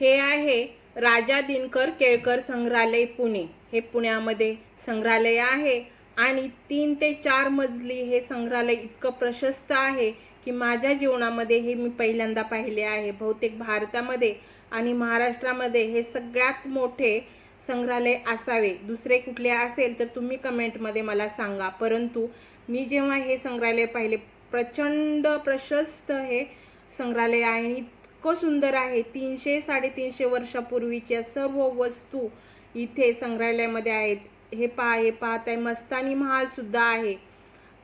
हे आहे राजा दिनकर केळकर संग्रहालय पुणे. हे पुण्यामध्ये संग्रहालय आहे आणि तीन ते चार मजली हे संग्रहालय इतकं प्रशस्त आहे की माझ्या जीवनामध्ये हे मी पहिल्यांदा पाहिले आहे. बहुतेक भारतामध्ये आणि महाराष्ट्रामध्ये हे सगळ्यात मोठे संग्रहालय असावे. दुसरे कुठले असेल तर तुम्ही कमेंटमध्ये मला सांगा. परंतु मी जेव्हा हे संग्रहालय पाहिले प्रचंड प्रशस्त हे संग्रहालय आहे आणि इतकं सुंदर आहे. तीनशे साडेतीनशे वर्षापूर्वीच्या सर्व वस्तू इथे संग्रहालयामध्ये आहेत. हे पहा हे पाहत आहे मस्तानी महालसुद्धा आहे.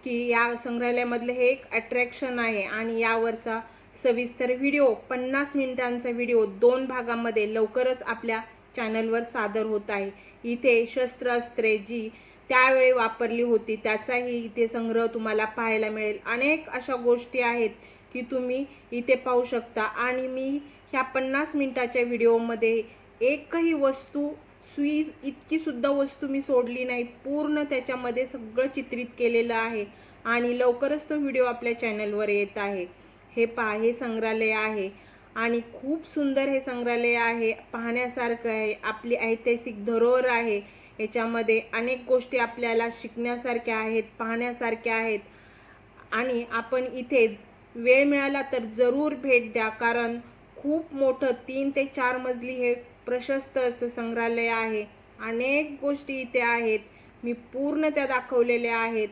की या संग्रहालयामधलं हे एक अट्रॅक्शन आहे. आणि यावरचा सविस्तर व्हिडिओ पन्नास मिनिटांचा व्हिडिओ दोन भागामध्ये लवकरच आपल्या चॅनलवर सादर होत आहे. इथे शस्त्रास्त्रे जी त्यावेळी वापरली होती त्याचाही इथे संग्रह तुम्हाला पाहायला मिळेल. अनेक अशा गोष्टी आहेत की तुम्ही इथे पाहू शकता. आणि मी ह्या पन्नास मिनटाच्या व्हिडिओमध्ये एकही वस्तू सुई इतकी सुद्धा वस्तू मी सोडली नाही. पूर्ण त्याच्यामध्ये सगळं चित्रित केलेलं आहे. आणि लवकरच तो व्हिडिओ आपल्या चॅनलवर येत आहे. हे पहा हे संग्रहालय आहे. आणि खूप सुंदर हे संग्रहालय आहे. पाहण्यासारखं आहे. आपली ऐतिहासिक धरोहर आहे. याच्यामध्ये अनेक गोष्टी आपल्याला शिकण्यासारख्या आहेत पाहण्यासारख्या आहेत. आणि आपण इथे वेळ मिळाला तर जरूर भेट द्या कारण खूप मोठं तीन ते चार मजली हे प्रशस्त असं संग्रहालय आहे. अनेक गोष्टी इथे आहेत. मी पूर्ण त्या दाखवलेल्या आहेत.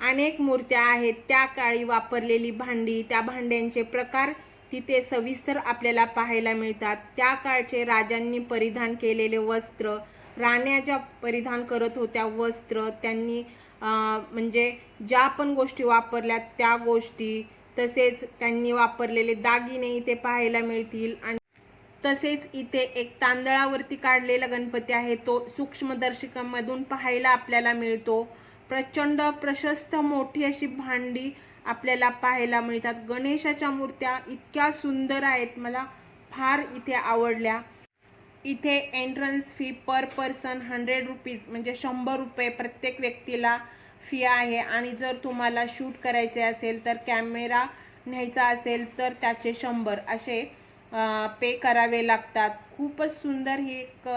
अनेक मूर्त्या आहेत. त्या काळी वापरलेली भांडी त्या भांड्यांचे प्रकार तिथे सविस्तर आपल्याला पाहायला मिळतात. त्या काळचे राजांनी परिधान केलेले वस्त्र राण्या ज्या परिधान करत होत्या वस्त्र त्यांनी म्हणजे ज्या पण गोष्टी वापरल्या त्या गोष्टी तसेच त्यांनी वापरलेले दागिने इथे पाहायला मिळतील आणि तसेच इथे एक तांदळावरती काढलेला गणपती आहे तो सूक्ष्मदर्शकामधून पाहायला आपल्याला मिळतो. प्रचंड प्रशस्त मोठी अशी भांडी आपल्याला पाहायला मिळतात. गणेशाच्या मूर्त्या इतक्या सुंदर आहेत मला फार इथे आवडल्या. इथे entrance fee per person hundred rupees म्हणजे शंभर रुपये प्रत्येक व्यक्तीला फी आहे. आणि जर तुम्हाला शूट करायचे असेल तर कॅमेरा न्यायचा असेल तर त्याचे शंभर असे पे करावे लागतात. खूपच सुंदर ही एक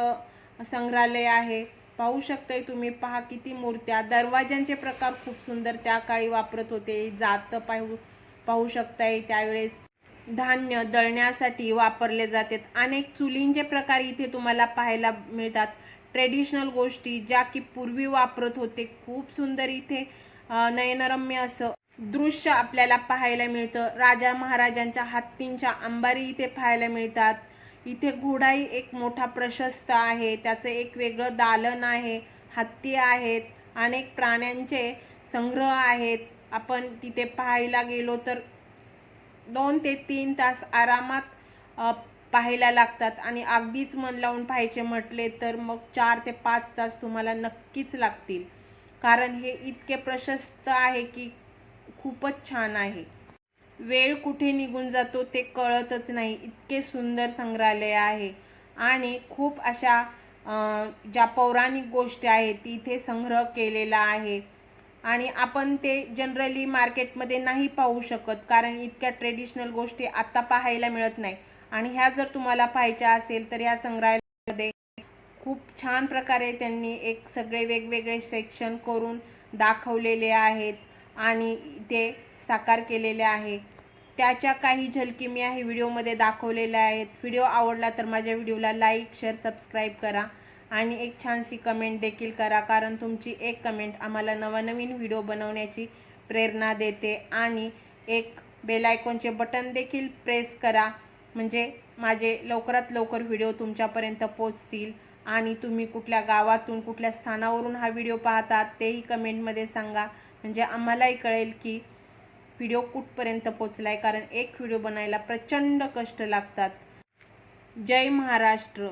संग्रहालय आहे. पाहू शकताय तुम्ही पहा किती मूर्त्या. दरवाज्यांचे प्रकार खूप सुंदर त्या काळी वापरत होते. जात पाहू पाहू शकताय त्यावेळेस. धान्य दळण्यासाठी वापरले जातात. अनेक चुलींचे प्रकार इथे तुम्हाला पाहायला मिळतात. ट्रेडिशनल गोष्टी ज्या की पूर्वी वापरत होते. खूप सुंदर इथे नयनरम्य असं दृश्य आपल्याला पाहायला मिळतं. राजा महाराजांच्या हत्तींच्या अंबारी इथे पाहायला मिळतात. इथे घोडाही एक मोठा प्रशस्त आहे. त्याचं एक वेगळं दालन आहे हत्ती आहेत अनेक प्राण्यांचे संग्रह आहेत. आपण तिथे पाहायला गेलो तर दोन ते तीन तास आरामात पाहायला लागतात आणि अगदीच मन लावून पाहायचे म्हटले तर मग चार ते पाच तास तुम्हाला नक्कीच लागतील. कारण हे इतके प्रशस्त आहे की खूपच छान आहे. वेळ कुठे निघून जातो ते कळतच नाही. इतके सुंदर संग्रहालय आहे. आणि खूप अशा ज्या पौराणिक गोष्टी आहेत तिथे संग्रह केलेला आहे. आणि आपण ते जनरली मार्केटमध्ये नाही पाहू शकत. कारण इतक्या ट्रेडिशनल गोष्टी आत्ता पाहायला मिळत नाही. आणि ह्या जर तुम्हाला पाहायच्या असेल तर या संग्रहालयामध्ये खूप छान प्रकारे त्यांनी एक सगळे वेगवेगळे सेक्शन करून दाखवलेले आहेत आणि ते साकार केलेले आहे. त्याच्या काही झलकी मी ह्या व्हिडिओमध्ये दाखवलेल्या आहेत. व्हिडिओ आवडला तर माझ्या व्हिडिओला लाईक शेअर सबस्क्राईब करा आणि एक छानशी कमेंट देखील करा कारण तुमची एक कमेंट आम्हाला नवनवीन व्हिडिओ बनवण्याची प्रेरणा देते. आणि एक बेल आयकॉनचे बटन देखील प्रेस करा. म्हणजे माझे लवकरात लवकर व्हिडिओ तुमच्यापर्यंत पोचतील. आणि तुम्ही कुठल्या गावातून कुठल्या स्थानावरून हा व्हिडिओ पाहतात तेही कमेंटमध्ये सांगा. म्हणजे आम्हालाही कळेल की व्हिडिओ कुठपर्यंत पोचला आहे कारण एक व्हिडिओ बनायला प्रचंड कष्ट लागतात. जय महाराष्ट्र.